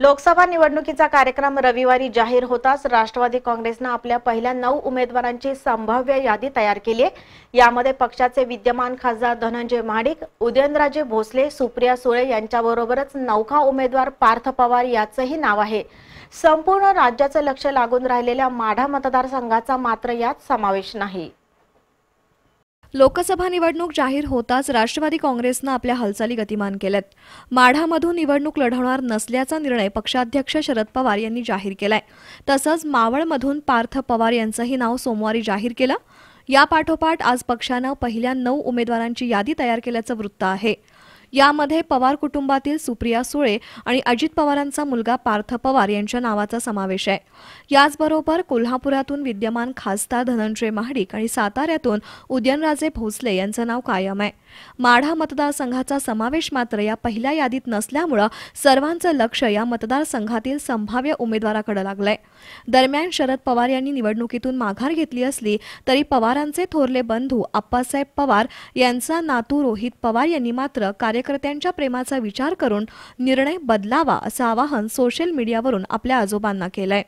लोकसभा निवडणुकीचा कार्यक्रम रविवारी जाहीर होताच राष्ट्रवादी काँग्रेसनं आपल्या पहिल्या नऊ उमेदवारांची संभाव्य यादी तयार केली आहे. यामध्ये पक्षाचे विद्यमान खासदार धनंजय महाडिक उदयनराजे भोसले सुप्रिया सुळे यांच्याबरोबरच नौखा उमेदवार पार्थ पवार याचंही नाव आहे. संपूर्ण राज्याचं लक्ष लागून राहिलेल्या माढा मतदारसंघाचा मात्र यात समावेश नाही. लोकसभा निवडणूक जाहीर होताच राष्ट्रवादी काँग्रेसनं आपल्या हालचाली गतिमान केल्यात. माढामधून निवडणूक लढवणार नसल्याचा निर्णय पक्षाध्यक्ष शरद पवार यांनी जाहीर केलाय. तसंच मावळमधून पार्थ पवार यांचंही नाव सोमवारी जाहीर केलं. या पाठोपाठ आज पक्षानं पहिल्या नऊ उमेदवारांची यादी तयार केल्याचं वृत्त आहे. यामध्ये पवार कुटुंबातील सुप्रिया सुळे आणि अजित पवारांचा मुलगा पार्थ पवार यांच्या नावाचा समावेश आहे. याचबरोबर कोल्हापुरातून विद्यमान खासदार धनंजय महाडिक आणि साताऱ्यातून उदयनराजे भोसले यांचं नाव कायम आहे. माढा मतदारसंघाचा समावेश मात्र या पहिल्या यादीत नसल्यामुळं सर्वांचं लक्ष या मतदारसंघातील संभाव्य उमेदवाराकडे लागलंय. दरम्यान शरद पवार यांनी निवडणुकीतून माघार घेतली असली तरी पवारांचे थोरले बंधू आप्पासाहेब पवार यांचा नातू रोहित पवार यांनी मात्र कार्य कार्यकर्त्यांच्या प्रेमाचा विचार करून निर्णय बदलावा असं आवाहन सोशल मीडियावरून आपल्या आजोबांना केलंय.